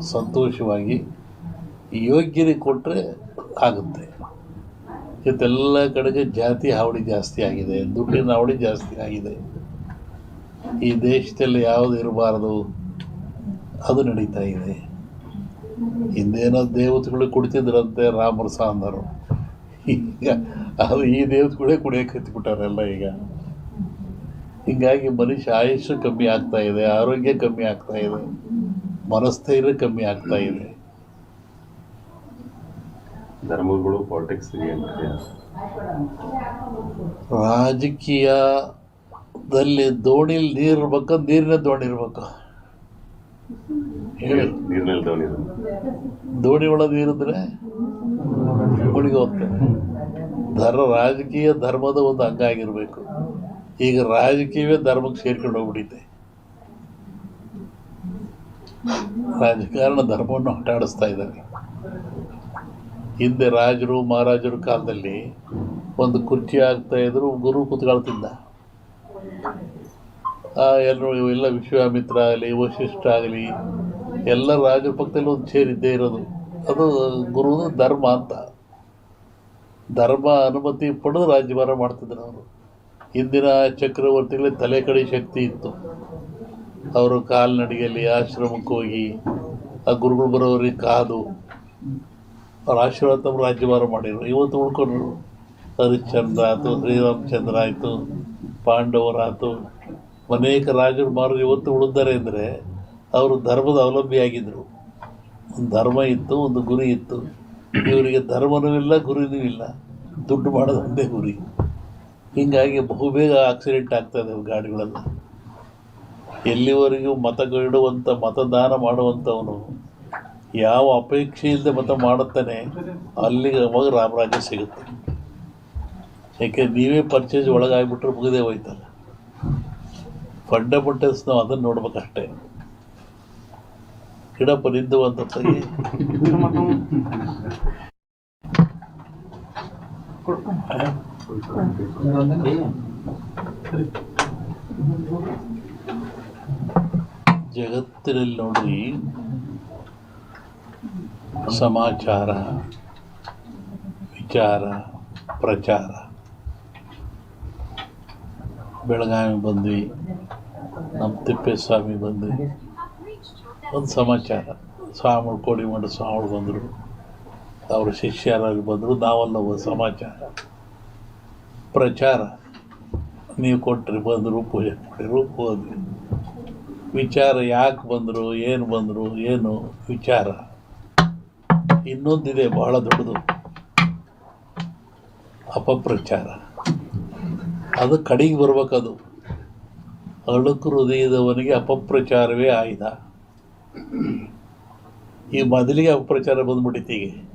ಸಂತೋಷವಾಗಿ ಯೋಗ್ಯರಿಗೆ ಕೊಟ್ಟರೆ ಆಗುತ್ತೆ. ಇವತ್ತೆಲ್ಲ ಕಡೆಗೆ ಜಾತಿ ಹಾವಳಿ ಜಾಸ್ತಿ ಆಗಿದೆ, ದುಡ್ಡಿನ ಹಾವಳಿ ಜಾಸ್ತಿ ಆಗಿದೆ. ಈ ದೇಶದಲ್ಲಿ ಯಾವುದು ಇರಬಾರದು? ಅದು ನಡೀತಾ ಇದೆ. ಹಿಂದೇನೋ ದೇವತೆಗಳು ಕುಡಿತಿದ್ರಂತೆ ರಾಮರ ಅಂದರು ಈಗ ಅದು ಈ ದೇವತೆಗಳೇ ಕುಡಿಯೋಕೆ ಹತ್ಬಿಟ್ಟಾರೆಲ್ಲ ಈಗ. ಹೀಗಾಗಿ ಮನುಷ್ಯ ಆಯುಷ್ಯ ಕಮ್ಮಿ ಆಗ್ತಾ ಇದೆ, ಆರೋಗ್ಯ ಕಮ್ಮಿ ಆಗ್ತಾ ಇದೆ. ಮನಸ್ಥೈರ್ಯ ಕಮ್ಮಿ ಆಗ್ತಾ ಇದೆ. ಧರ್ಮಗಳು ಪಾಲಿಟಿಕ್ಸ್ ರಾಜಕೀಯದಲ್ಲಿ ದೋಣಿಲಿ ನೀರು ಇರ್ಬೇಕು ನೀರಿನ ದೋಣಿ ಇರ್ಬೇಕು. ಹೇಳಿ. ನೀರಿನಲ್ಲಿ ದೋಣಿ ದೋಣಿ ಒಳಗೆ ನೀರಿದ್ರೆ ಮುಳುಗಿ ಹೋಗ್ತದೆ. ಧರ್ಮ ರಾಜಕೀಯ ಧರ್ಮದ ಒಂದು ಅಂಗ ಆಗಿರಬೇಕು. ಈಗ ರಾಜಕೀಯವೇ ಧರ್ಮಕ್ಕೆ ಸೇರ್ಕೊಂಡು ಹೋಗ್ಬಿಟ್ಟಿದೆ. ರಾಜಕಾರಣ ಧರ್ಮವನ್ನು ಆಟ ಆಡಿಸ್ತಾ ಇದ್ದಾರೆ. ಹಿಂದೆ ರಾಜರು, ಮಹಾರಾಜರು ಕಾಲದಲ್ಲಿ ಒಂದು ಕುರ್ಚಿ ಆಗ್ತಾ ಇದ್ರು ಗುರು ಕೂತ್ಕೊಳ್ತಿದ್ದ. ಎಲ್ಲರೂ ಎಲ್ಲ ವಿಶ್ವಾಮಿತ್ರ ಆಗಲಿ ವಶಿಷ್ಠ ಆಗಲಿ, ಎಲ್ಲ ರಾಜರ ಪಕ್ಕದಲ್ಲಿ ಒಂದು ಸೇರಿದ್ದೇ ಇರೋದು. ಅದು ಗುರುದು ಧರ್ಮ ಅಂತ. ಧರ್ಮ ಅನುಮತಿ ಪಡೆದು ರಾಜ್ಯಭಾರ ಮಾಡ್ತಿದ್ರು ಅವರು. ಹಿಂದಿನ ಚಕ್ರವರ್ತಿಗಳಿಗೆ ತಲೆ ಕಡೆ ಶಕ್ತಿ ಇತ್ತು. ಅವರು ಕಾಲ್ನಡಿಗೆಯಲ್ಲಿ ಆಶ್ರಮಕ್ಕೆ ಹೋಗಿ, ಆ ಗುರುಗಳು ಬರೋರಿಗೆ ಕಾದು, ಅವ್ರ ಆಶೀರ್ವಾದ ತಮ್ಮ ರಾಜ್ಯಭಾರ ಮಾಡಿದರು. ಇವತ್ತು ಉಳ್ಕೊಂಡ್ರು. ಹರಿಶ್ಚಂದ್ರ ಆಯಿತು ಶ್ರೀರಾಮಚಂದ್ರ ಆಯಿತು ಪಾಂಡವರಾಯಿತು ಅನೇಕ ರಾಜರು ಮಾರು ಇವತ್ತು ಉಳಿದ್ದಾರೆ ಅಂದರೆ ಅವರು ಧರ್ಮದ ಅವಲಂಬಿಯಾಗಿದ್ದರು ಒಂದು ಧರ್ಮ ಇತ್ತು, ಒಂದು ಗುರಿ ಇತ್ತು. ಇವರಿಗೆ ಧರ್ಮನೂ ಇಲ್ಲ, ಗುರಿನೂ ಇಲ್ಲ. ದುಡ್ಡು ಮಾಡೋದು ಒಂದೇ ಗುರಿ. ಹೀಗಾಗಿ ಬಹುಬೇಗ ಆಕ್ಸಿಡೆಂಟ್ ಆಗ್ತದೆ ಗಾಡಿಗಳೆಲ್ಲ. ಎಲ್ಲಿವರೆಗೂ ಮತಗಿಡುವಂಥ ಮತದಾನ ಮಾಡುವಂಥವನು ಯಾವ ಅಪೇಕ್ಷೆ ಇಲ್ಲದೆ ಮತ ಮಾಡುತ್ತಾನೆ ಅಲ್ಲಿಗೆ ಅವಾಗ ರಾಮರಾಜ್ಯ ಸಿಗುತ್ತೆ. ಯಾಕೆ ನೀವೇ ಪರ್ಚೇಸ್ ಒಳಗಾಗ್ಬಿಟ್ರೆ ಮುಗಿದೇ ಹೋಯ್ತಲ್ಲ. ಫಂಡಮೆಂಟಲ್ಸ್ ನಾವು ಅದನ್ನು ನೋಡ್ಬೇಕಷ್ಟೇ. ಗಿಡಪ್ಪ ನಿಂದು ಅಂತ ತೆಗಿ ಜಗತ್ತಿನಲ್ಲಿ ನೋಡ್ರಿ ಸಮಾಚಾರ, ವಿಚಾರ, ಪ್ರಚಾರ. ಬೆಳಗಾವಿ ಬಂದ್ವಿ, ನಮ್ಮ ತಿಪ್ಪೇಸ್ವಾಮಿ ಬಂದ್ವಿ. ಒಂದು ಸಮಾಚಾರ, ಸ್ವಾಮಿಗಳು ಕೋಡಿಮಠ ಸ್ವಾಮಿಗಳು ಬಂದರು. ಅವರ ಶಿಷ್ಯರಾಗಿ ಬಂದರು, ನಾವೆಲ್ಲ ಒಂದು ಸಮಾಚಾರ. ಪ್ರಚಾರ, ನೀವು ಕೊಟ್ರಿ, ಬಂದರು, ಪೂಜೆ ಮಾಡಿರು ಹೋದ್ವಿ. ವಿಚಾರ ಯಾಕೆ ಬಂದರು, ಏನು ಬಂದರು, ಏನು ವಿಚಾರ? ಇನ್ನೊಂದಿದೆ ಬಹಳ ದೊಡ್ಡದು. ಅಪಪ್ರಚಾರ. ಅದು ಕಡೆಗೆ ಬರ್ಬೇಕದು. ಅಳುಕು ಹೃದಯದವನಿಗೆ ಅಪಪ್ರಚಾರವೇ ಆಯ್ದ. ಈ ಮೊದಲಿಗೆ ಅಪಪ್ರಚಾರ ಬಂದ್ಬಿಟ್ಟಿತ್ತೀಗೆ.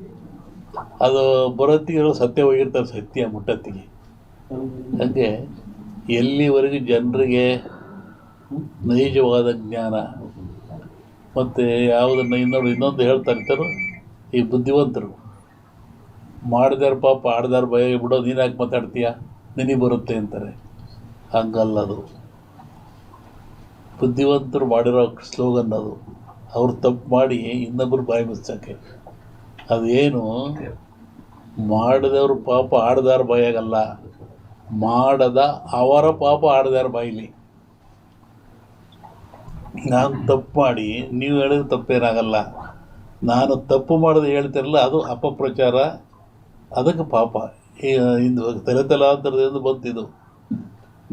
ಅದು ಬರೋತ್ತಿಗೆ ಸತ್ಯ ಹೋಗಿರ್ತಾರೆ, ಸತ್ಯ ಮುಟ್ಟತ್ತಿಗೆ. ಹಾಗೆ ಎಲ್ಲಿವರೆಗೂ ಜನರಿಗೆ ನೈಜವಾದ ಜ್ಞಾನ. ಮತ್ತು ಯಾವುದನ್ನು ಇನ್ನೊಂದು ಇನ್ನೊಂದು ಹೇಳ್ತಾ ಈ ಬುದ್ಧಿವಂತರು. ಮಾಡಿದಾರ ಪಾಪ, ಆಡ್ದಾರ ಭಯ, ಬಿಡೋ, ನೀನು ಯಾಕೆ ಮಾತಾಡ್ತೀಯ? ನಿನಗೆ ಬರುತ್ತೆ ಅಂತಾರೆ. ಹಂಗಲ್ಲದು ಬುದ್ಧಿವಂತರು ಮಾಡಿರೋ ಸ್ಲೋಗನ್ ಅದು. ಅವ್ರು ತಪ್ಪು ಮಾಡಿ ಇನ್ನೊಬ್ಬರು ಬಾಯಿ ಮುಚ್ಚಕ್ಕೆ ಅದೇನು? ಮಾಡಿದವ್ರ ಪಾಪ, ಆಡ್ದಾರ ಬಾಯಾಗಲ್ಲ ಮಾಡದ ಅವರ ಪಾಪ, ಆಡ್ದಾರ ಬಾಯಿಲಿ. ನಾನು ತಪ್ಪು ಮಾಡಿ, ನೀವು ಹೇಳಿದ್ರೆ ತಪ್ಪೇನಾಗಲ್ಲ. ನಾನು ತಪ್ಪು ಮಾಡೋದು ಹೇಳ್ತಿರಲ್ಲ, ಅದು ಅಪಪ್ರಚಾರ, ಅದಕ್ಕೆ ಪಾಪ. ಇಂದು ತಲೆ ತಲಾಂತರದಿಂದ ಬಂತಿದ್ದು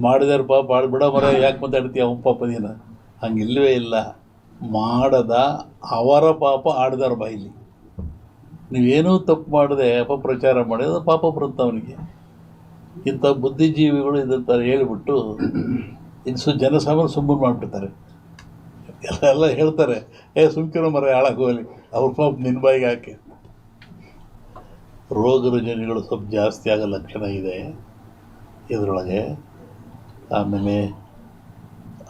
ಮಾಡಿದಾರ ಪಾಪ ಬಿಡ ಮರ, ಯಾಕೆ ಮಾತಾಡ್ತೀಯ ಅವನ ಪಾಪ ನೀನು? ಹಂಗಿಲ್ಲವೇ ಇಲ್ಲ. ಮಾಡದ ಅವರ ಪಾಪ ಆಡಿದಾರ ಬಾಯಿಲಿ ನೀವೇನೂ ತಪ್ಪು ಮಾಡದೆ ಅಪಪ್ರಚಾರ ಮಾಡಿ ಅದು ಪಾಪ ಬರುತ್ತೆ ಅವನಿಗೆ? ಇಂಥ ಬುದ್ಧಿಜೀವಿಗಳು ಇದಂತ ಹೇಳಿಬಿಟ್ಟು ಇನ್ನು ಸು ಜನಸಾಮಾನ್ಯ ಸುಮ್ಮನೆ ಮಾಡಿಬಿಡ್ತಾರೆ ಎಲ್ಲ ಹೇಳ್ತಾರೆ, ಏ, ಸುಮ್ಕಿರೋ ಮರ ಹಾಳಾಗೋಗಲಿ ಅವ್ರ ಪಾಪ ನಿನ್ನ ಬಾಯಿಗೆ ಹಾಕಿ ರೋಗ ರುಜಿನಗಳು ಸ್ವಲ್ಪ ಜಾಸ್ತಿ ಆಗೋ ಲಕ್ಷಣ ಇದೆ ಇದರೊಳಗೆ. ಆಮೇಲೆ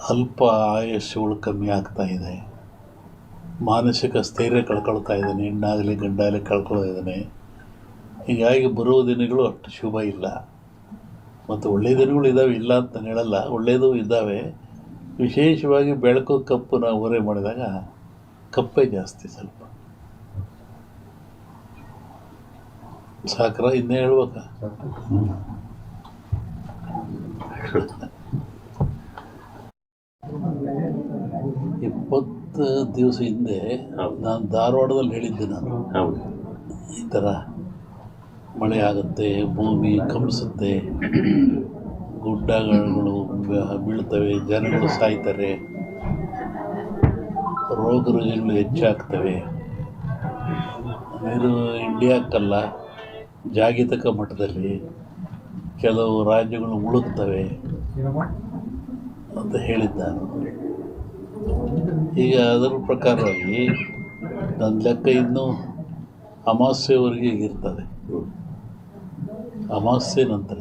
ಅಲ್ಪ ಆಯುಷ್ಯಗಳು ಕಮ್ಮಿ ಆಗ್ತಾ ಇದೆ. ಮಾನಸಿಕ ಸ್ಥೈರ್ಯ ಕಳ್ಕೊಳ್ತಾ ಇದ್ದಾನೆ, ಹೆಣ್ಣಾಗಲಿ ಗಂಡಾಗಲಿ ಕಳ್ಕೊಳ್ತಾ ಇದ್ದಾನೆ. ಹೀಗಾಗಿ ಬರುವ ದಿನಗಳು ಅಷ್ಟು ಶುಭ ಇಲ್ಲ. ಮತ್ತು ಒಳ್ಳೆಯ ದಿನಗಳು ಇದ್ದಾವೆ ಇಲ್ಲ ಅಂತ ಹೇಳಲ್ಲ. ಒಳ್ಳೆಯದು ಇದ್ದಾವೆ ವಿಶೇಷವಾಗಿ ಬೆಳಕು ಕಪ್ಪು ನಾವು ಹೊರೆ ಮಾಡಿದಾಗ ಕಪ್ಪೆ ಜಾಸ್ತಿ ಸ್ವಲ್ಪ. ಸಾಕ್ರ ಇನ್ನೇ ಹೇಳ್ಬೇಕ? ಇಪ್ಪತ್ತು ದಿವಸ ಹಿಂದೆ ನಾನು ಧಾರವಾಡದಲ್ಲಿ ಹೇಳಿದ್ದೆ ನಾನು. ಈ ಥರ ಮಳೆ ಆಗುತ್ತೆ ಭೂಮಿ ಕಂಪಿಸುತ್ತೆ ಗುಡ್ಡಗಳು ಬೀಳ್ತವೆ, ಜನಗಳು ಸಾಯ್ತಾರೆ. ರೋಗ ರುಜಿನಗಳು ಹೆಚ್ಚಾಗ್ತವೆ. ಇದು ಇಂಡಿಯಾಕ್ಕಲ್ಲ ಜಾಗತಿಕ ಮಟ್ಟದಲ್ಲಿ ಕೆಲವು ರಾಜ್ಯಗಳು ಮುಳುಗ್ತವೆ ಅಂತ ಹೇಳಿದ್ದ ನಾನು ಈಗ ಅದರ ಪ್ರಕಾರವಾಗಿ ನನ್ನ ಲೆಕ್ಕ ಇನ್ನೂ ಅಮಾವಾಸ್ಯೆವರೆಗೆ ಇರ್ತದೆ. ಹ್ಮ್. ಅಮಾವಾಸ್ಯೆ ನಂತರ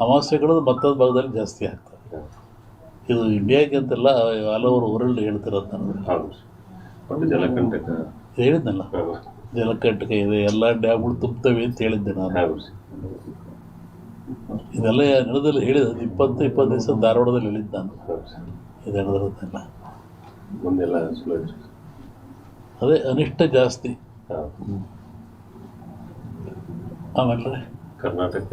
ಅಮಾವಾಸ್ಯೆಗಳು ಭತ್ತದ ಭಾಗದಲ್ಲಿ ಜಾಸ್ತಿ ಆಗ್ತವೆ ಇದು ಇಂಡಿಯಾಗೆ ಆಲ್ ಓವರ್ ವರ್ಲ್ಡ್ ಹೇಳ್ತಿರೋದು ಜಲಕಂಟಕ. ಹೇಳಿದ್ನಲ್ಲ? ಜಲಕಂಟಕ ಇದೆ ಎಲ್ಲ ಡ್ಯಾಮ್ಗಳು ತುಂಬ್ತವೆ ಅಂತ ಹೇಳಿದ್ದೆ ನಾನು. ಇದೆಲ್ಲ ನಡೆದಲ್ಲಿ ಹೇಳಿದ ಇಪ್ಪತ್ತು ಇಪ್ಪತ್ತು ದಿವಸ ಧಾರವಾಡದಲ್ಲಿ ಹೇಳಿದ್ದು ನಾನು. ಇದು ನಡೆದಿರೋದೆಲ್ಲ ಅದೇ ಅನಿಷ್ಟ ಜಾಸ್ತಿ. ಆಮೇಲೆ? ಕರ್ನಾಟಕ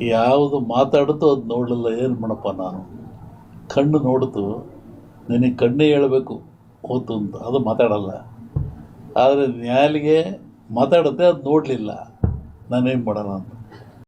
ಯಾವುದು ಮಾತಾಡುತ್ತೋ ಅದು ನೋಡಲಿಲ್ಲ, ಏನು ಮಾಡಪ್ಪ ನಾನು? ಕಣ್ಣು ನೋಡ್ತು, ನಿನಗೆ ಕಣ್ಣೇ ಹೇಳಬೇಕು ಓತು ಅಂತ. ಅದು ಮಾತಾಡಲ್ಲ. ಆದರೆ ನ್ಯಾಯಾಲಿಗೆ ಮಾತಾಡುತ್ತೆ ಅದು ನೋಡಲಿಲ್ಲ. ನಾನೇನು ಮಾಡೋಣ ಅಂತ.